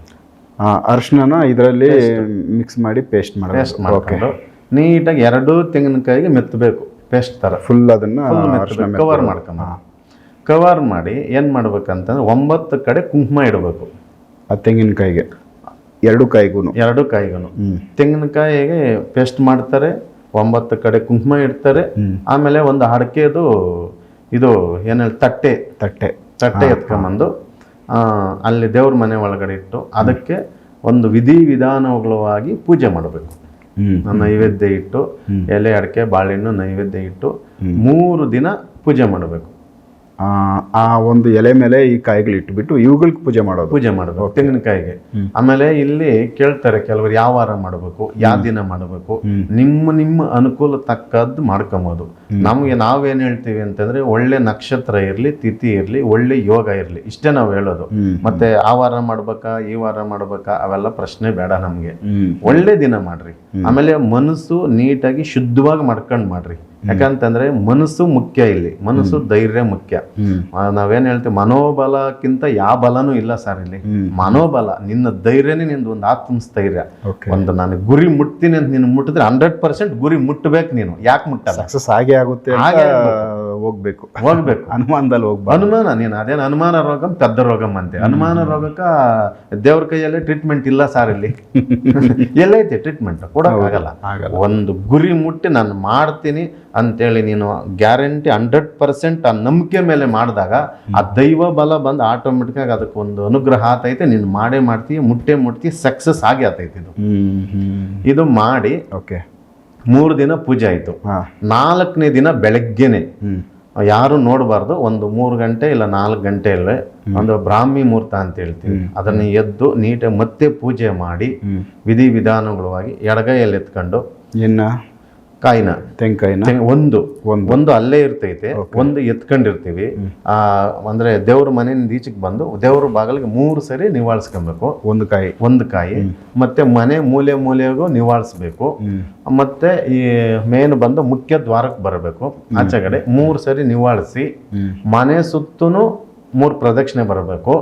ಆ, ಅರ್ಶಿನ ಇದರಲ್ಲಿ ಮಿಕ್ಸ್ ಮಾಡಿ ಪೇಸ್ಟ್ ಮಾಡ್ಕೊಂಡು ನೀಟಾಗಿ ಎರಡು ತೆಂಗಿನಕಾಯಿಗೆ ಮೆತ್ತಬೇಕು ಪೇಸ್ಟ್ ತರ. ಫುಲ್ ಅದನ್ನ ಕವರ್ ಮಾಡ್ಕೊಂಡು ಕವರ್ ಮಾಡಿ ಏನ್ ಮಾಡ್ಬೇಕಂತಂದ್ರೆ ಒಂಬತ್ತು ಕಡೆ ಕುಂಕುಮ ಇಡಬೇಕು. ಆ ತೆಂಗಿನಕಾಯಿಗೆ ಎರಡು ಕಾಯಿಗೂ ಎರಡು ಕಾಯಿಗೂ ತೆಂಗಿನಕಾಯಿಗೆ ಪೇಸ್ಟ್ ಮಾಡ್ತಾರೆ ಒಂಬತ್ತು ಕಡೆ ಕುಂಕುಮ ಇಡ್ತಾರೆ ಆಮೇಲೆ ಒಂದು ಅಡಕೆದು ಇದು ಏನ ತಟ್ಟೆ. ತಟ್ಟೆ. ತಟ್ಟೆ ಎತ್ಕೊಂಬಂದು ಆ, ಅಲ್ಲಿ ದೇವ್ರ ಮನೆ ಒಳಗಡೆ ಇಟ್ಟು ಅದಕ್ಕೆ ಒಂದು ವಿಧಿ ವಿಧಾನಗಳಾಗಿ ಪೂಜೆ ಮಾಡಬೇಕು. ನೈವೇದ್ಯ ಇಟ್ಟು ಎಲೆ ಅಡಕೆ ಬಾಳೆಹಣ್ಣು ನೈವೇದ್ಯ ಇಟ್ಟು ಮೂರು ದಿನ ಪೂಜೆ ಮಾಡಬೇಕು. ಆ, ಆ ಒಂದು ಎಲೆ ಮೇಲೆ ಈ ಕಾಯಿಗಳು ಇಟ್ಬಿಟ್ಟು ಇವುಗಳಿಗೆ ಪೂಜೆ ಮಾಡೋದು. ಪೂಜೆ ಮಾಡೋದು ತೆಂಗಿನಕಾಯಿಗೆ ಆಮೇಲೆ ಇಲ್ಲಿ ಕೇಳ್ತಾರೆ ಕೆಲವರು ಯಾವ ವಾರ ಮಾಡಬೇಕು? ಯಾವ ದಿನ ಮಾಡಬೇಕು? ನಿಮ್ಮ ನಿಮ್ಮ ಅನುಕೂಲ ತಕ್ಕದ್ದು ಮಾಡ್ಕೊಬೋದು. ನಮಗೆ ನಾವೇನ್ ಹೇಳ್ತೀವಿ ಅಂತಂದ್ರೆ ಒಳ್ಳೆ ನಕ್ಷತ್ರ ಇರ್ಲಿ ತಿಥಿ ಇರ್ಲಿ ಒಳ್ಳೆ ಯೋಗ ಇರ್ಲಿ ಇಷ್ಟೇ ನಾವು ಹೇಳೋದು. ಮತ್ತೆ ಆ ವಾರ ಮಾಡ್ಬೇಕಾ ಈ ವಾರ ಮಾಡ್ಬೇಕಾ ಅವೆಲ್ಲ ಪ್ರಶ್ನೆ ಬೇಡ ನಮ್ಗೆ. ಒಳ್ಳೆ ದಿನ ಮಾಡ್ರಿ. ಆಮೇಲೆ ಮನಸ್ಸು ನೀಟಾಗಿ ಶುದ್ಧವಾಗಿ ಮಾಡ್ಕೊಂಡ್ ಮಾಡ್ರಿ. ಯಾಕಂತಂದ್ರೆ ಮನಸ್ಸು ಮುಖ್ಯ ಇಲ್ಲಿ. ಮನಸ್ಸು ಧೈರ್ಯ ಮುಖ್ಯ. ನಾವೇನ್ ಹೇಳ್ತೀವಿ ಮನೋಬಲಕ್ಕಿಂತ ಯಾವ ಬಲನೂ ಇಲ್ಲ ಸರ್ ಇಲ್ಲಿ. ಮನೋಬಲ ನಿನ್ನ ಧೈರ್ಯನೇ ನಿಂದು ಒಂದು ಆತ್ಮಸ್ಥೈರ್ಯ. ಒಂದು ನಾನು ಗುರಿ ಮುಟ್ತೀನಿ ಅಂತ ನೀನು ಮುಟ್ಟಿದ್ರೆ ಹಂಡ್ರೆಡ್ ಪರ್ಸೆಂಟ್ ಗುರಿ ಮುಟ್ಟಬೇಕು ನೀನು. ಯಾಕೆ ಮುಟ್ಟಲ್ಲ? ಸಕ್ಸಸ್ ಆಗೇ ಆಗುತ್ತೆ ಹೋಗ್ಬೇಕು. ಹೋಗ್ಬೇಕು. ಅನುಮಾನದಲ್ಲಿ ಹೋಗ್ಬೇಕು ಅನುಮಾನ ನೀನು ಅದೇನು ಅನುಮಾನ ರೋಗಂ ಪೆದ್ದ ರೋಗಂ ಅಂತೆ. ಅನುಮಾನ ರೋಗಕ್ಕ ದೇವ್ರ ಕೈಯಲ್ಲೇ ಟ್ರೀಟ್ಮೆಂಟ್ ಇಲ್ಲ ಸರ್ ಇಲ್ಲಿ. *laughs* ಎಲ್ಲೈತೆ ಟ್ರೀಟ್ಮೆಂಟ್ ಕೊಡೋಕ್ಕಾಗಲ್ಲ ಆಗಲ್ಲ. ಒಂದು ಗುರಿ ಮುಟ್ಟಿ ನಾನು ಮಾಡ್ತೀನಿ ಅಂತೇಳಿ ನೀನು ಗ್ಯಾರಂಟಿ ಹಂಡ್ರೆಡ್ ಪರ್ಸೆಂಟ್ ಆ ನಂಬಿಕೆ ಮೇಲೆ ಮಾಡಿದಾಗ ಆ ದೈವ ಬಲ ಬಂದು ಆಟೋಮೆಟಿಕ್ ಆಗಿ ಅದಕ್ಕೆ ಒಂದು ಅನುಗ್ರಹ ಆತೈತೆ. ನೀನು ಮಾಡೇ ಮಾಡ್ತೀವಿ ಮುಟ್ಟೆ ಮುಟ್ಟಿ ಸಕ್ಸಸ್ ಆಗಿ ಆತೈತೆ ಇದು. ಇದು ಮಾಡಿ ಓಕೆ ಮೂರು ದಿನ ಪೂಜೆ ಆಯಿತು. ನಾಲ್ಕನೇ ದಿನ ಬೆಳಗ್ಗೆನೆ. ಯಾರು ನೋಡಬಾರ್ದು ಒಂದು ಮೂರು ಗಂಟೆ ಇಲ್ಲ ನಾಲ್ಕು ಗಂಟೆ ಇಲ್ಲೇ ಒಂದು ಬ್ರಾಹ್ಮಿ ಮುಹೂರ್ತ ಅಂತ ಹೇಳ್ತೀವಿ. ಅದನ್ನ ಎದ್ದು ನೀಟಾಗಿ ಮತ್ತೆ ಪೂಜೆ ಮಾಡಿ ವಿಧಿ ವಿಧಾನಗಳವಾಗಿ ಎಡಗೈಯಲ್ಲಿ ಎತ್ಕೊಂಡು ಇನ್ನ ಕಾಯಿನ ತೆಂಕಾಯಿನ ಒಂದು. ಒಂದು. ಒಂದು ಅಲ್ಲೇ ಇರ್ತೈತೆ. ಒಂದು ಎತ್ಕೊಂಡಿರ್ತೀವಿ. ಆ ಅಂದ್ರೆ ದೇವ್ರ ಮನೆಯಿಂದ ಈಚೆಗೆ ಬಂದು ದೇವ್ರ ಬಾಗಿಲಿಗೆ ಮೂರು ಸರಿ ನಿವಾಳಿಸ್ಕೊಬೇಕು. ಒಂದು ಕಾಯಿ. ಒಂದು ಕಾಯಿ. ಮತ್ತೆ ಮನೆ ಮೂಲೆ ಮೂಲೆಗೂ ನಿವಾಳಿಸ್ಬೇಕು. ಮತ್ತೆ ಈ ಮೇನ್ ಬಂದು ಮುಖ್ಯ ದ್ವಾರಕ್ಕೆ ಬರಬೇಕು. ಆಚೆಗಡೆ ಮೂರು ಸರಿ ನಿವಾಳಿಸಿ ಮನೆ ಸುತ್ತೂ ಮೂರು ಪ್ರದಕ್ಷಿಣೆ ಬರಬೇಕು.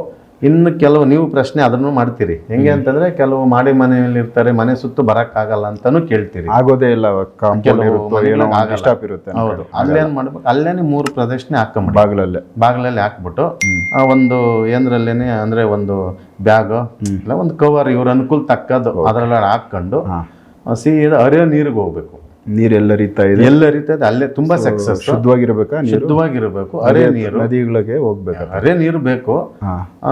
ಇನ್ನು ಕೆಲವು ನೀವು ಪ್ರಶ್ನೆ ಅದನ್ನು ಮಾಡ್ತೀರಿ. ಹೆಂಗೆ ಅಂತಂದ್ರೆ ಕೆಲವು ಮಾಡಿ ಮನೆಯಲ್ಲಿ ಇರ್ತಾರೆ ಮನೆ ಸುತ್ತು ಬರಕ್ಕಾಗಲ್ಲ ಅಂತಾನು ಕೇಳ್ತೀರಿ. ಆಗೋದೇ ಇಲ್ಲ ಆಗಲ್ಲ. ಸ್ಟಾಪ್ ಇರುತ್ತೆ ಹೌದು. ಅಲ್ಲೇನ್ ಮಾಡ್ಬೇಕು ಅಲ್ಲೇನೆ ಮೂರು ಪ್ರದರ್ಶನ ಹಾಕೊಂಬಿಡಿ. ಬಾಗಿಲಲ್ಲೇ. ಬಾಗಿಲಲ್ಲಿ ಹಾಕ್ಬಿಟ್ಟು ಆ ಒಂದು ಏನ್ರಲ್ಲೇನೆ ಅಂದ್ರೆ ಒಂದು ಬ್ಯಾಗ್ ಇಲ್ಲ ಒಂದು ಕವರ್ ಇವ್ರ ಅನುಕೂಲ ತಕ್ಕದು ಅದ್ರಲ್ಲಿ ಹಾಕೊಂಡು ಸೀದಾ ಹರಿಯೋ ನೀರಿಗೆ ಹೋಗ್ಬೇಕು. ನೀರೆಲ್ಲ ರೀತಾ ಇದೆ. ಎಲ್ಲ ರೀತಿಯದ ಅಲ್ಲೇ ತುಂಬಾ ಸಕ್ಸಸ್ ಶುದ್ಧವಾಗಿರ್ಬೇಕಾ ಶುದ್ಧವಾಗಿರ್ಬೇಕು ಅರೆ ನೀರು. ನದಿಗಳಿಗೆ ಹೋಗ್ಬೇಕು? ಅರೆ ನೀರು ಬೇಕು.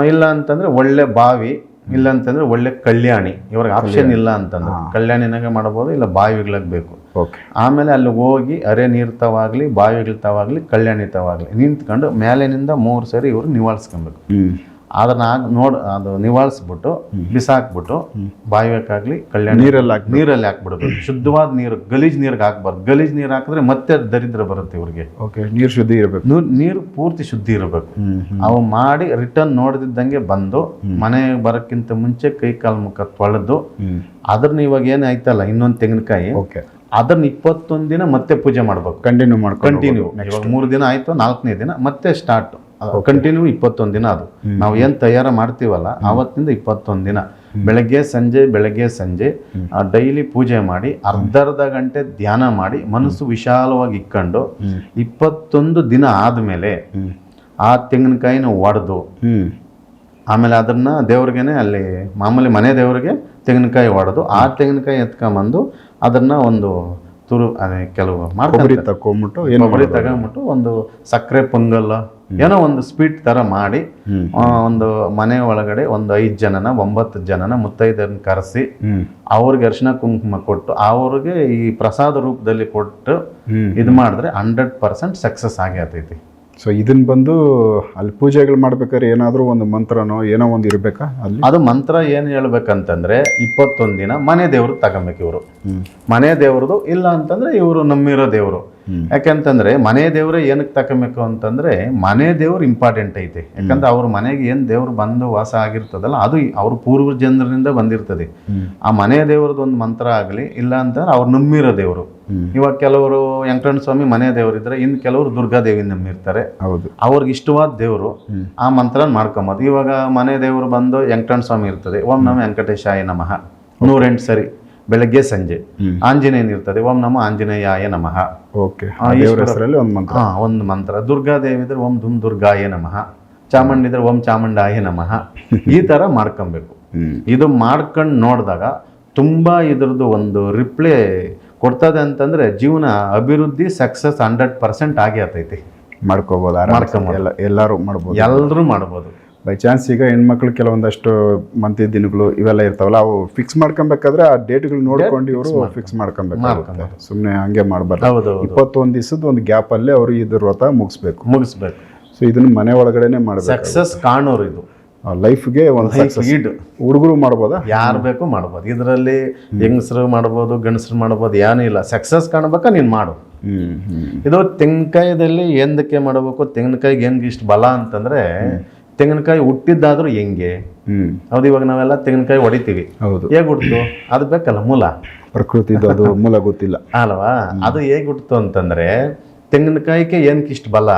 ಇಲ್ಲ ಅಂತಂದ್ರೆ ಒಳ್ಳೆ ಬಾವಿ ಇಲ್ಲ ಅಂತಂದ್ರೆ ಒಳ್ಳೆ ಕಲ್ಯಾಣಿ. ಇವ್ರಿಗೆ ಆಪ್ಷನ್ ಇಲ್ಲ ಅಂತಂದ್ರೆ. ಕಲ್ಯಾಣಿನಾಗೆ ಮಾಡಬಹುದು ಇಲ್ಲ ಬಾವಿಗಳಿಗೆ ಬೇಕು. ಓಕೆ. ಆಮೇಲೆ ಅಲ್ಲಿ ಹೋಗಿ ಅರೆ ನೀರು ತವಾಗ್ಲಿ ಬಾವಿಗಳ ತವಾಗ್ಲಿ ಕಲ್ಯಾಣಿ ತವಾಗ್ಲಿ ನಿಂತ್ಕೊಂಡು ಮೇಲಿನಿಂದ ಮೂರು ಸರಿ ಇವ್ರು ನಿವಾಳಿಸ್ಕೊಬೇಕು. ಹ್ಮ್. ಅದನ್ನ ನೋಡಿ ಅದು ನಿವಾಳಿಸ್ಬಿಟ್ಟು ಬಿಸಾಕ್ಬಿಟ್ಟು ಬಾವಿಯಕ್ಕಾಗ್ಲಿ ಕಲ್ಯಾಣ ನೀರಲ್ಲಿ ಹಾಕಿ ನೀರಲ್ಲಿ ಹಾಕ್ಬಿಡ್ಬೇಕು. ಶುದ್ಧವಾದ ನೀರು ಗಲೀಜ್ ನೀರಿಗೆ ಹಾಕ್ಬಾರ್ದು. ಗಲೀಜ್ ನೀರು ಹಾಕಿದ್ರೆ ಮತ್ತೆ ದರಿದ್ರ ಬರುತ್ತೆ ಇವ್ರಿಗೆ. ಓಕೆ ನೀರು ಶುದ್ಧಿ ಇರಬೇಕು. ನೀರು ಪೂರ್ತಿ ಶುದ್ಧಿ ಇರಬೇಕು. ಅವು ಮಾಡಿ ರಿಟರ್ನ್ ನೋಡ್ದಿದ್ದಂಗೆ ಬಂದು ಮನೆಗೆ ಬರೋಕ್ಕಿಂತ ಮುಂಚೆ ಕೈ ಕಾಲು ಮುಖ ತೊಳೆದು ಅದ್ರನ್ನ ಅದನ್ನ ಇವಾಗ ಏನು ಆಯ್ತಲ್ಲ ಇನ್ನೊಂದು ತೆಂಗಿನಕಾಯಿ. ಓಕೆ ಅದನ್ನ ಇಪ್ಪತ್ತೊಂದು ದಿನ ಮತ್ತೆ ಪೂಜೆ ಮಾಡ್ಬೇಕು. ಕಂಟಿನ್ಯೂ ಮಾಡಿ ಕಂಟಿನ್ಯೂ ಇವಾಗ ಮೂರು ದಿನ ಆಯ್ತು ನಾಲ್ಕನೇ ದಿನ ಮತ್ತೆ ಸ್ಟಾರ್ಟ್ ಕಂಟಿನ್ಯೂ ಇಪ್ಪತ್ತೊಂದು ದಿನ ಅದು. ನಾವು ಏನು ತಯಾರ ಮಾಡ್ತೀವಲ್ಲ ಆವತ್ತಿಂದ ಇಪ್ಪತ್ತೊಂದು ದಿನ. ಬೆಳಗ್ಗೆ ಸಂಜೆ ಬೆಳಗ್ಗೆ ಸಂಜೆ ಡೈಲಿ ಪೂಜೆ ಮಾಡಿ ಅರ್ಧರ್ಧ ಗಂಟೆ ಧ್ಯಾನ ಮಾಡಿ ಮನಸ್ಸು ವಿಶಾಲವಾಗಿ ಇಕ್ಕೊಂಡು ಇಪ್ಪತ್ತೊಂದು ದಿನ ಆದಮೇಲೆ ಆ ತೆಂಗಿನಕಾಯಿನ ಒಡೆದು ಆಮೇಲೆ ಅದನ್ನ ದೇವ್ರಿಗೆನೆ ಅಲ್ಲಿ ಮಾಮೂಲಿ ಮನೆ ದೇವ್ರಿಗೆ ತೆಂಗಿನಕಾಯಿ ಒಡೆದು ಆ ತೆಂಗಿನಕಾಯಿ ಎತ್ಕೊಂಬಂದು ಅದನ್ನ ಒಂದು ತುರು ಅದೇ ಕೆಲವು ಕೊಬ್ಬರಿ ತಗೊಂಬಿಟ್ಟು ಏನು ಕೊಬ್ಬರಿ ತಗೊಂಬಿಟ್ಟು ಒಂದು ಸಕ್ಕರೆ ಪೊಂಗಲ್ ಏನೋ ಒಂದು ಸ್ವೀಟ್ ತರ ಮಾಡಿ ಒಂದು ಮನೆ ಒಳಗಡೆ ಒಂದು ಐದು ಜನನ ಒಂಬತ್ತು ಜನನ ಮುತ್ತೈದರನ್ನ ಕರೆಸಿ ಅವ್ರಿಗೆ ಅರಿಶಿನ ಕುಂಕುಮ ಕೊಟ್ಟು ಅವ್ರಿಗೆ ಈ ಪ್ರಸಾದ ರೂಪದಲ್ಲಿ ಕೊಟ್ಟು ಇದು ಮಾಡಿದ್ರೆ ಹಂಡ್ರೆಡ್ ಪರ್ಸೆಂಟ್ ಸಕ್ಸಸ್ ಆಗಿ ಆಗ್ತೈತಿ ಸೊ ಇದನ್ನ ಬಂದು ಅಲ್ಲಿ ಪೂಜೆಗಳು ಮಾಡ್ಬೇಕಾದ್ರೆ ಏನಾದರೂ ಒಂದು ಮಂತ್ರನೋ ಏನೋ ಒಂದು ಇರಬೇಕಾ ಅಲ್ಲಿ? ಅದು ಮಂತ್ರ ಏನು ಹೇಳ್ಬೇಕಂತಂದ್ರೆ ಇಪ್ಪತ್ತೊಂದು ದಿನ ಮನೆ ದೇವ್ರು ತಗೊಬೇಕು ಇವರು. ಮನೆ ದೇವ್ರದ್ದು ಇಲ್ಲ ಅಂತಂದ್ರೆ ಇವರು ನಮ್ಮಿರೋ ದೇವರು. ಯಾಕಂತಂದ್ರೆ ಮನೆ ದೇವರೇ ಏನಕ್ಕೆ ತಕೊಬೇಕು ಅಂತಂದ್ರೆ ಮನೆ ದೇವ್ರು ಇಂಪಾರ್ಟೆಂಟ್ ಐತೆ. ಯಾಕಂದ್ರೆ ಅವ್ರ ಮನೆಗೆ ಏನ್ ದೇವ್ರು ಬಂದು ವಾಸ ಆಗಿರ್ತದಲ್ಲ ಅದು ಅವ್ರ ಪೂರ್ವ ಜನರಿಂದ ಬಂದಿರ್ತದೆ. ಆ ಮನೆ ದೇವ್ರದ್ದು ಒಂದು ಮಂತ್ರ ಆಗಲಿ ಇಲ್ಲ ಅಂತಂದ್ರೆ ಅವ್ರು ನಂಬಿರೋ ದೇವರು. ಇವಾಗ ಕೆಲವರು ವೆಂಕಟರಮಣ ಸ್ವಾಮಿ ಮನೆ ದೇವರಿದ್ರೆ ಇನ್ನು ಕೆಲವರು ದುರ್ಗಾದೇವಿ ನಂಬಿರ್ತಾರೆ. ಹೌದು. ಅವ್ರಿಗೆ ಇಷ್ಟವಾದ ದೇವರು ಆ ಮಂತ್ರ ಮಾಡ್ಕೊಂಬೋದು. ಇವಾಗ ಮನೆ ದೇವರು ಬಂದು ವೆಂಕಟರಮಣ ಸ್ವಾಮಿ ಇರ್ತದೆ. ಓಂ ನಮ ವೆಂಕಟೇಶಾಯ ನಮಃ. ನೂರೆಂಟು ಸರಿ. ಬೆಳಗ್ಗೆ ಸಂಜೆ. ಆಂಜನೇಯನಿರ್ತದೆ ಆಂಜನೇಯನ್ ಇರ್ತದೆ ಓಂ ನಮ ಆಂಜನೇಯಾಯ ನಮಃ. ಓಕೆ. ಒಂದು ಮಂತ್ರ. ಒಂದು ಮಂತ್ರ. ದುರ್ಗಾದೇವಿ ಇದ್ರೆ ಓಂ ದುಮ್ ದುರ್ಗಾಯ ನಮಃ. ಚಾಮುಂಡಿ ಇದ್ರೆ ಓಂ ಚಾಮುಂಡಾಯ ನಮಃ. ಈ *laughs* ತರ ಮಾಡ್ಕೊಬೇಕು. ಇದು ಮಾಡ್ಕೊಂಡು ನೋಡಿದಾಗ ತುಂಬಾ ಇದ್ರದ್ದು ಒಂದು ರಿಪ್ಲೈ ಕೊಡ್ತದೆ ಅಂತಂದ್ರೆ ಜೀವನ ಅಭಿವೃದ್ಧಿ ಸಕ್ಸಸ್ ಹಂಡ್ರೆಡ್ ಪರ್ಸೆಂಟ್ ಆಗಿ ಆತೈತಿ. ಮಾಡ್ಕೋಬೋದು ಆರಾಮ ಮಾಡ್ಕೊಬೋದು. ಎಲ್ಲ ಎಲ್ಲರೂ ಮಾಡ್ಬೋದು. ಎಲ್ಲರೂ ಮಾಡ್ಬೋದು. ಬೈ ಚಾನ್ಸ್ ಈಗ ಹೆಣ್ಮಕ್ಳು ಕೆಲವೊಂದಷ್ಟು ಮಂತ್ ದಿನಗಳು ಇವೆಲ್ಲ ಇರ್ತಾವಲ್ಲ ಅವು ಫಿಕ್ಸ್ ಮಾಡ್ಕೊಬೇಕಾದ್ರೆ ಆ ಡೇಟ್ಗಳು ನೋಡ್ಕೊಂಡು ಇವರು ಫಿಕ್ಸ್ ಮಾಡ್ಕೊಬೇಕಾಗುತ್ತೆ. ಸುಮ್ಮನೆ ಹಂಗೆ ಮಾಡಬಾರ್ದು. ಇಪ್ಪತ್ತೊಂದು ದಿವಸದ ಒಂದು ಗ್ಯಾಪಲ್ಲೇ ಅವರು ಇದ್ರ ವ್ರತ ಮುಗಿಸ್ಬೇಕು. ಮುಗಿಸ್ಬೇಕು. ಸೊ ಇದನ್ನ ಮನೆ ಒಳಗಡೆನೆ ಮಾಡಬೇಕು ಸಕ್ಸಸ್ ಕಾಣೋರು ಇದು. ಲೈಫ್ಗೆ ಒಂದು ಈಡ್ ಹುಡುಗರು ಮಾಡ್ಬೋದಾ? ಯಾರು ಬೇಕು ಮಾಡ್ಬೋದು. ಇದರಲ್ಲಿ ಹೆಂಗಸರು ಮಾಡ್ಬೋದು ಗಂಡಸರು ಮಾಡ್ಬೋದು ಏನೂ ಇಲ್ಲ. ಸಕ್ಸಸ್ ಕಾಣ್ಬೇಕಾ ನೀನು ಮಾಡು. ಇದು ತೆಂಗಿನಕಾಯದಲ್ಲಿ ಎಂದಕ್ಕೆ ಮಾಡಬೇಕು ತೆಂಗಿನಕಾಯಿಗೆ ಹೆಂಗೆ ಇಷ್ಟು ಬಲ ಅಂತಂದ್ರೆ ತೆಂಗಿನಕಾಯಿ ಹುಟ್ಟಿದ್ದಾದ್ರೂ ಹೆಂಗೆ? ಹೌದು ಇವಾಗ ನಾವೆಲ್ಲ ತೆಂಗಿನಕಾಯಿ ಹೊಡಿತೀವಿ. ಹೌದು. ಹೇಗೆ ಹುಟ್ಟಿತು ಅದು ಬೇಕಲ್ಲ ಮೂಲ. ಪ್ರಕೃತಿ ಅದು *laughs* ಮೂಲ ಗೊತ್ತಿಲ್ಲ. ಅಲ್ವಾ? ಅದು ಹೇಗೆ ಹುಟ್ಟಿತು ಅಂತಂದ್ರೆ ತೆಂಗಿನಕಾಯಿಗೆ ಏನಕ್ಕೆ ಇಷ್ಟು ಬಲ?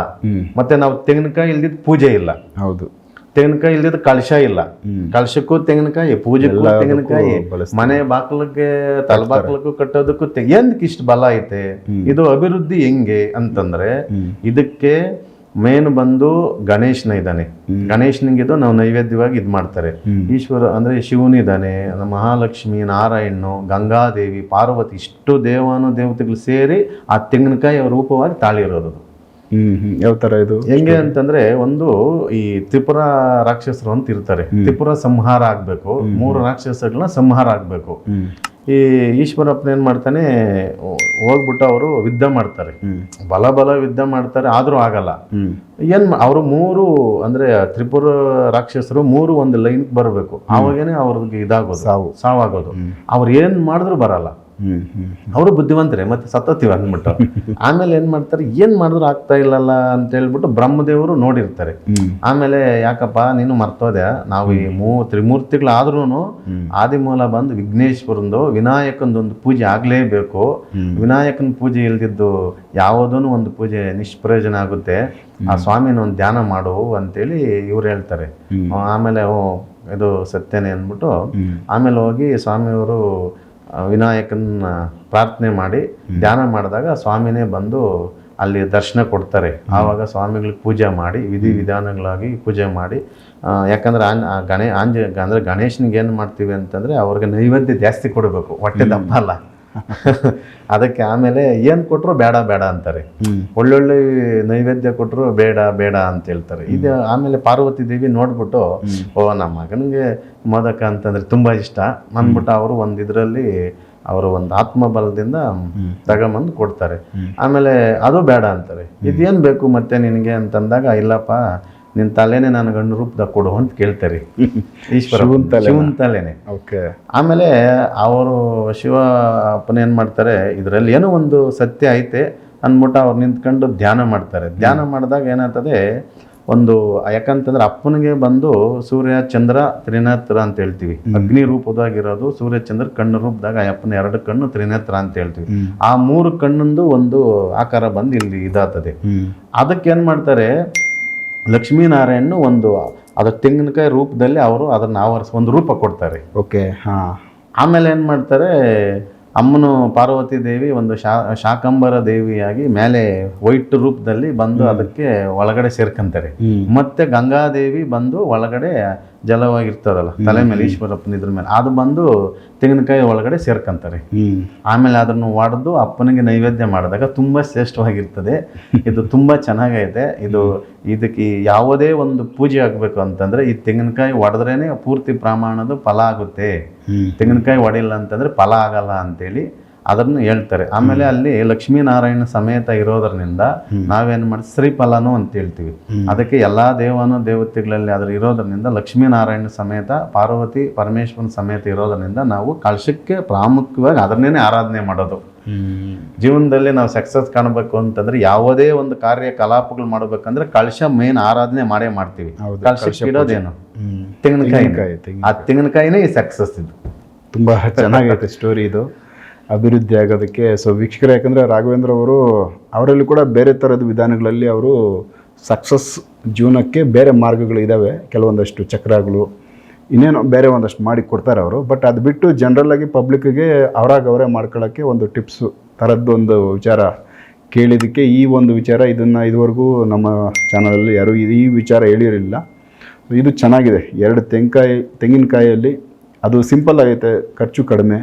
ಮತ್ತೆ ನಾವು ತೆಂಗಿನಕಾಯಿ ಇಲ್ದಿದ್ ಪೂಜೆ ಇಲ್ಲ. ಹೌದು. ತೆಂಗಿನಕಾಯಿ ಇಲ್ದಿದ್ ಕಳಶ ಇಲ್ಲ. ಕಳಶಕ್ಕೂ ತೆಂಗಿನಕಾಯಿ ಪೂಜೆಗೂ ತೆಂಗಿನಕಾಯಿ. ಮನೆ ಬಾಕ್ಲಕ್ಕೆ ತಲಬಾಗ್ಲಿಗೂ ಕಟ್ಟೋದಕ್ಕೂ ಏನಕ್ಕೆ ಇಷ್ಟು ಬಲ ಐತೆ? ಇದು ಅಭಿವೃದ್ಧಿ ಹೆಂಗೆ ಅಂತಂದ್ರೆ ಇದಕ್ಕೆ ಮೇನ್ ಬಂದು ಗಣೇಶನ ಇದ್ದಾನೆ. ಗಣೇಶನಿಗಿದು ನಾವು ನೈವೇದ್ಯವಾಗಿ ಇದು ಮಾಡ್ತಾರೆ. ಈಶ್ವರ ಅಂದ್ರೆ ಶಿವನಿದ್ದಾನೆ ಮಹಾಲಕ್ಷ್ಮಿ ನಾರಾಯಣ ಗಂಗಾದೇವಿ ಪಾರ್ವತಿ ಇಷ್ಟು ದೇವಾನು ದೇವತೆಗಳು ಸೇರಿ ಆ ತೆಂಗಿನಕಾಯಿ ರೂಪವಾಗಿ ತಾಳಿರೋದು ಯಾವ ತರ ಇದು? ಹೆಂಗೆ ಅಂತಂದ್ರೆ ಒಂದು ಈ ತ್ರಿಪುರ ರಾಕ್ಷಸರು ಅಂತ ಇರ್ತಾರೆ. ತ್ರಿಪುರ ಸಂಹಾರ ಆಗ್ಬೇಕು. ಮೂರು ರಾಕ್ಷಸಗಳನ್ನ ಸಂಹಾರ ಆಗ್ಬೇಕು. ಈ ಈಶ್ವರಪ್ಪನ ಏನು ಮಾಡ್ತಾನೆ ಹೋಗ್ಬಿಟ್ಟು ಅವರು ಯುದ್ಧ ಮಾಡ್ತಾರೆ. ಬಲ ಬಲ ಯುದ್ಧ ಮಾಡ್ತಾರೆ ಆದರೂ ಆಗಲ್ಲ. ಏನು ಅವರು ಮೂರು ಅಂದ್ರೆ ತ್ರಿಪುರ ರಾಕ್ಷಸರು ಮೂರು ಒಂದು ಲೈನ್ ಬರಬೇಕು. ಆವಾಗೇನೆ ಅವ್ರಿಗೆ ಇದಾಗೋದು. ಸಾವು. ಸಾವಾಗೋದು. ಅವ್ರು ಏನು ಮಾಡಿದ್ರು ಬರಲ್ಲ. ಅವರು ಬುದ್ಧಿವಂತರೇ ಮತ್ತೆ ಸತ್ತತ್ತೀವಿ ಅಂದ್ಬಿಟ್ಟು. *laughs* ಆಮೇಲೆ ಏನ್ ಮಾಡ್ತಾರೆ ಏನ್ ಮಾಡಿದ್ರು ಆಗ್ತಾ ಇಲ್ಲಲ್ಲ ಅಂತ ಹೇಳ್ಬಿಟ್ಟು ಬ್ರಹ್ಮದೇವರು ನೋಡಿರ್ತಾರೆ. ಆಮೇಲೆ ಯಾಕಪ್ಪ ನೀನು ಮರ್ತೋದೆ ನಾವು ಈ ಮೂ ತ್ರಿಮೂರ್ತಿಗಳಾದ್ರೂ ಆದಿಮೂಲ ಬಂದು ವಿಘ್ನೇಶ್ವರಂದು ವಿನಾಯಕಂದೊಂದು ಪೂಜೆ ಆಗ್ಲೇಬೇಕು. ವಿನಾಯಕನ ಪೂಜೆ ಇಲ್ದಿದ್ದು ಯಾವುದೂ ಒಂದು ಪೂಜೆ ನಿಷ್ಪ್ರಯೋಜನ ಆಗುತ್ತೆ. ಆ ಸ್ವಾಮಿನ ಒಂದು ಧ್ಯಾನ ಮಾಡು ಅಂತೇಳಿ ಇವ್ರು ಹೇಳ್ತಾರೆ. ಆಮೇಲೆ ಇದು ಸತ್ಯನೇ ಅಂದ್ಬಿಟ್ಟು ಆಮೇಲೆ ಹೋಗಿ ಸ್ವಾಮಿಯವರು ವಿನಾಯಕನ ಪ್ರಾರ್ಥನೆ ಮಾಡಿ ಧ್ಯಾನ ಮಾಡಿದಾಗ ಸ್ವಾಮಿನೇ ಬಂದು ಅಲ್ಲಿ ದರ್ಶನ ಕೊಡ್ತಾರೆ. ಆವಾಗ ಸ್ವಾಮಿಗಳಿಗೆ ಪೂಜೆ ಮಾಡಿ ವಿಧಿ ವಿಧಾನಗಳಾಗಿ ಪೂಜೆ ಮಾಡಿ. ಯಾಕಂದ್ರೆ ಆನ್ ಆ ಗಣೇ ಆಂಜ ಅಂದ್ರೆ ಗಣೇಶನಿಗೆ ಏನು ಮಾಡ್ತೀವಿ ಅಂತಂದ್ರೆ ಅವ್ರಿಗೆ ನೈವೇದ್ಯ ಜಾಸ್ತಿ ಕೊಡಬೇಕು. ಹೊಟ್ಟೆ ದಪ್ಪ ಅಲ್ಲ. *laughs* ಅದಕ್ಕೆ ಆಮೇಲೆ ಏನು ಕೊಟ್ಟರು ಬೇಡ ಬೇಡ ಅಂತಾರೆ. ಒಳ್ಳೊಳ್ಳೆ ನೈವೇದ್ಯ ಕೊಟ್ಟರು ಬೇಡ ಬೇಡ ಅಂತ ಹೇಳ್ತಾರೆ. ಇದು ಆಮೇಲೆ ಪಾರ್ವತಿ ದೇವಿ ನೋಡ್ಬಿಟ್ಟು ಓ ನಮ್ಮ ಮಗನಿಗೆ ಮೋದಕ ಅಂತಂದ್ರೆ ತುಂಬಾ ಇಷ್ಟ. ಅಂದ್ಬಿಟ್ಟು ಅವರು ಒಂದು ಇದರಲ್ಲಿ ಅವರು ಒಂದು ಆತ್ಮಬಲದಿಂದ ತಗೊಂಬಂದು ಕೊಡ್ತಾರೆ. ಆಮೇಲೆ ಅದು ಬೇಡ ಅಂತಾರೆ. ಇದೇನ್ ಬೇಕು ಮತ್ತೆ ನಿನಗೆ ಅಂತಂದಾಗ ಇಲ್ಲಪ್ಪ ನಿನ್ ತಲೆನೇ ನಾನು ಗಂಡು ರೂಪದ ಕೊಡು ಅಂತ ಕೇಳ್ತಾರೆ. *laughs* ಈಶ್ವರ. ಶಿವನ ತಲೆನಾ? ಓಕೆ. ಆಮೇಲೆ ಅವರು ಶಿವ ಅಪ್ಪನ ಏನು ಮಾಡ್ತಾರೆ ಇದರಲ್ಲಿ ಏನೋ ಒಂದು ಸತ್ಯ ಐತೆ ಅಂದ್ಬಿಟ್ಟು ಅವ್ರು ನಿಂತ್ಕೊಂಡು ಧ್ಯಾನ ಮಾಡ್ತಾರೆ. ಧ್ಯಾನ ಮಾಡಿದಾಗ ಏನಾಗ್ತದೆ ಒಂದು ಯಾಕಂತಂದ್ರೆ ಅಪ್ಪನಿಗೆ ಬಂದು ಸೂರ್ಯ ಚಂದ್ರ ತ್ರಿನೇತ್ರ ಅಂತ ಹೇಳ್ತೀವಿ. ಅಗ್ನಿ ರೂಪದಾಗಿರೋದು ಸೂರ್ಯ ಚಂದ್ರ ಕಣ್ಣು ರೂಪದಾಗ ಅಪ್ಪನ ಎರಡು ಕಣ್ಣು ತ್ರಿನೇತ್ರ ಅಂತ ಹೇಳ್ತೀವಿ. ಆ ಮೂರು ಕಣ್ಣಂದು ಒಂದು ಆಕಾರ ಬಂದು ಇಲ್ಲಿ ಇದಾಗ್ತದೆ. ಅದಕ್ಕೆ ಏನು ಮಾಡ್ತಾರೆ ಲಕ್ಷ್ಮೀನಾರಾಯಣ ಒಂದು ಅದ ತೆಂಗಿನಕಾಯಿ ರೂಪದಲ್ಲಿ ಅವರು ಅದನ್ನು ಆವರಿಸಿ ಒಂದು ರೂಪ ಕೊಡ್ತಾರೆ. ಓಕೆ ಹಾಂ. ಆಮೇಲೆ ಏನು ಮಾಡ್ತಾರೆ ಅಮ್ಮನು ಪಾರ್ವತಿ ದೇವಿ ಒಂದು ಶಾ ಶಾಕಂಬರ ದೇವಿಯಾಗಿ ಮೇಲೆ ವೈಟ್ ರೂಪದಲ್ಲಿ ಬಂದು ಅದಕ್ಕೆ ಒಳಗಡೆ ಸೇರ್ಕೊಂತಾರೆ. ಮತ್ತೆ ಗಂಗಾದೇವಿ ಬಂದು ಒಳಗಡೆ ಜಲವಾಗಿರ್ತದಲ್ಲ ತಲೆ ಮೇಲೆ ಈಶ್ವರಪ್ಪನ ಇದ್ರ ಮೇಲೆ. ಅದು ಬಂದು ತೆಂಗಿನಕಾಯಿ ಒಳಗಡೆ ಸೇರ್ಕೊಂತಾರೆ. ಆಮೇಲೆ ಅದನ್ನು ಒಡೆದು ಅಪ್ಪನಿಗೆ ನೈವೇದ್ಯ ಮಾಡಿದಾಗ ತುಂಬ ಶ್ರೇಷ್ಠವಾಗಿರ್ತದೆ. ಇದು ತುಂಬ ಚೆನ್ನಾಗೈತೆ. ಇದು ಇದಕ್ಕೆ ಯಾವುದೇ ಒಂದು ಪೂಜೆ ಆಗಬೇಕು ಅಂತಂದ್ರೆ ಈ ತೆಂಗಿನಕಾಯಿ ಒಡೆದ್ರೇ ಪೂರ್ತಿ ಪ್ರಮಾಣದ ಫಲ ಆಗುತ್ತೆ. ತೆಂಗಿನಕಾಯಿ ಒಡೆಯಿಲ್ಲ ಅಂತಂದ್ರೆ ಫಲ ಆಗಲ್ಲ ಅಂತೇಳಿ ಅದನ್ನು ಹೇಳ್ತಾರೆ. ಆಮೇಲೆ ಅಲ್ಲಿ ಲಕ್ಷ್ಮೀನಾರಾಯಣ ಸಮೇತ ಇರೋದ್ರಿಂದ ನಾವೇನ್ ಮಾಡಿ ಶ್ರೀಫಲನು ಅಂತ ಹೇಳ್ತೀವಿ. ಅದಕ್ಕೆ ಎಲ್ಲಾ ದೇವನು ದೇವತೆಗಳಲ್ಲಿ ಅದ್ರ ಇರೋದ್ರಿಂದ ಲಕ್ಷ್ಮೀನಾರಾಯಣ ಸಮೇತ ಪಾರ್ವತಿ ಪರಮೇಶ್ವರನ ಸಮೇತ ಇರೋದ್ರಿಂದ ನಾವು ಕಳಶಕ್ಕೆ ಪ್ರಾಮುಖ್ಯವಾಗಿ ಅದನ್ನೇ ಆರಾಧನೆ ಮಾಡೋದು. ಜೀವನದಲ್ಲಿ ನಾವು ಸಕ್ಸಸ್ ಕಾಣಬೇಕು ಅಂತಂದ್ರೆ ಯಾವುದೇ ಒಂದು ಕಾರ್ಯ ಕಲಾಪಗಳು ಮಾಡಬೇಕಂದ್ರೆ ಕಳಶ ಮೇನ್ ಆರಾಧನೆ ಮಾಡೇ ಮಾಡ್ತೀವಿ. ಇಡೋದೇನು? ತೆಂಗಿನಕಾಯಿ ತೆಂಗಿನಕಾಯಿ, ತೆಂಗಿನಕಾಯಿ. ಆ ತೆಂಗಿನಕಾಯಿನೇ ಈ ಸಕ್ಸಸ್ ಇದು. ತುಂಬಾ ಚೆನ್ನಾಗಿರುತ್ತೆ ಸ್ಟೋರಿ ಇದು. ಅಭಿವೃದ್ಧಿ ಆಗೋದಕ್ಕೆ. ಸೊ ವೀಕ್ಷಕರು, ಯಾಕಂದರೆ ರಾಘವೇಂದ್ರ ಅವರು ಅವರಲ್ಲಿ ಕೂಡ ಬೇರೆ ಥರದ ವಿಧಾನಗಳಲ್ಲಿ ಅವರು ಸಕ್ಸಸ್ ಜೀವನಕ್ಕೆ ಬೇರೆ ಮಾರ್ಗಗಳು ಇದ್ದಾವೆ ಕೆಲವೊಂದಷ್ಟು ಚಕ್ರಗಳು, ಇನ್ನೇನು ಬೇರೆ ಒಂದಷ್ಟು ಮಾಡಿ ಕೊಡ್ತಾರೆ ಅವರು. ಬಟ್ ಅದು ಬಿಟ್ಟು ಜನರಲ್ಲಾಗಿ ಪಬ್ಲಿಕ್ಗೆ ಅವರಾಗ ಅವರೇ ಮಾಡ್ಕೊಳ್ಳೋಕ್ಕೆ ಒಂದು ಟಿಪ್ಸು ಥರದ್ದೊಂದು ವಿಚಾರ ಕೇಳಿದ್ದಕ್ಕೆ ಈ ಒಂದು ವಿಚಾರ ಇದನ್ನು ಇದುವರೆಗೂ ನಮ್ಮ ಚಾನಲಲ್ಲಿ ಯಾರೂ ಈ ವಿಚಾರ ಹೇಳಿರಲಿಲ್ಲ. ಇದು ಚೆನ್ನಾಗಿದೆ. ಎರಡು ತೆಂಗಾಯಿ ತೆಂಗಿನಕಾಯಲ್ಲಿ ಅದು ಸಿಂಪಲ್ ಆಗೈತೆ, ಖರ್ಚು ಕಡಿಮೆ.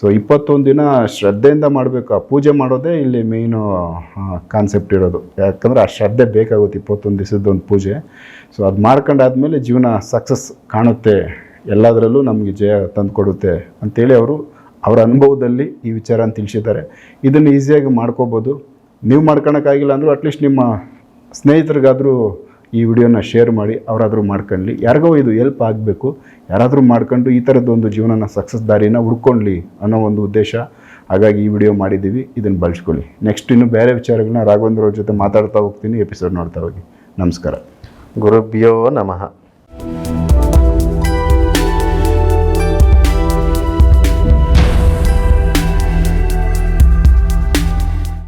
ಸೊ ಇಪ್ಪತ್ತೊಂದು ದಿನ ಶ್ರದ್ಧೆಯಿಂದ ಮಾಡಬೇಕು. ಆ ಪೂಜೆ ಮಾಡೋದೇ ಇಲ್ಲಿ ಮೇಯ್ನು ಕಾನ್ಸೆಪ್ಟ್ ಇರೋದು. ಯಾಕಂದರೆ ಆ ಶ್ರದ್ಧೆ ಬೇಕಾಗುತ್ತೆ ಇಪ್ಪತ್ತೊಂದು ದಿವಸದ್ದೊಂದು ಪೂಜೆ. ಸೊ ಅದು ಮಾಡ್ಕೊಂಡಾದ್ಮೇಲೆ ಜೀವನ ಸಕ್ಸಸ್ ಕಾಣುತ್ತೆ. ಎಲ್ಲದರಲ್ಲೂ ನಮಗೆ ಜಯ ತಂದು ಕೊಡುತ್ತೆ ಅಂತೇಳಿ ಅವರು ಅವರ ಅನುಭವದಲ್ಲಿ ಈ ವಿಚಾರನ ತಿಳಿಸಿದ್ದಾರೆ. ಇದನ್ನು ಈಸಿಯಾಗಿ ಮಾಡ್ಕೋಬೋದು. ನೀವು ಮಾಡ್ಕೊಳಕ್ಕಾಗಿಲ್ಲ ಅಂದರೂ ಅಟ್ಲೀಸ್ಟ್ ನಿಮ್ಮ ಸ್ನೇಹಿತರಿಗಾದರೂ ಈ ವಿಡಿಯೋನ ಶೇರ್ ಮಾಡಿ, ಅವರಾದರೂ ಮಾಡ್ಕೊಳ್ಳಿ ಯಾರಿಗೋ ಇದು ಎಲ್ಪ್ ಆಗಬೇಕು. ಯಾರಾದರೂ ಮಾಡ್ಕೊಂಡು ಈ ಥರದ್ದೊಂದು ಜೀವನನ ಸಕ್ಸಸ್ ದಾರಿನ ಹುಡ್ಕೊಳ್ಳಿ ಅನ್ನೋ ಒಂದು ಉದ್ದೇಶ. ಹಾಗಾಗಿ ಈ ವಿಡಿಯೋ ಮಾಡಿದ್ದೀವಿ. ಇದನ್ನು ಬಳಸ್ಕೊಳ್ಳಿ. ನೆಕ್ಸ್ಟ್ ಇನ್ನು ಬೇರೆ ವಿಚಾರಗಳನ್ನ ರಾಘವೇಂದ್ರ ಅವ್ರ ಜೊತೆ ಮಾತಾಡ್ತಾ ಹೋಗ್ತೀನಿ. ಎಪಿಸೋಡ್ ನೋಡ್ತಾ ಹೋಗಿ. ನಮಸ್ಕಾರ. ಗುರುಭ್ಯೋ ನಮಃ.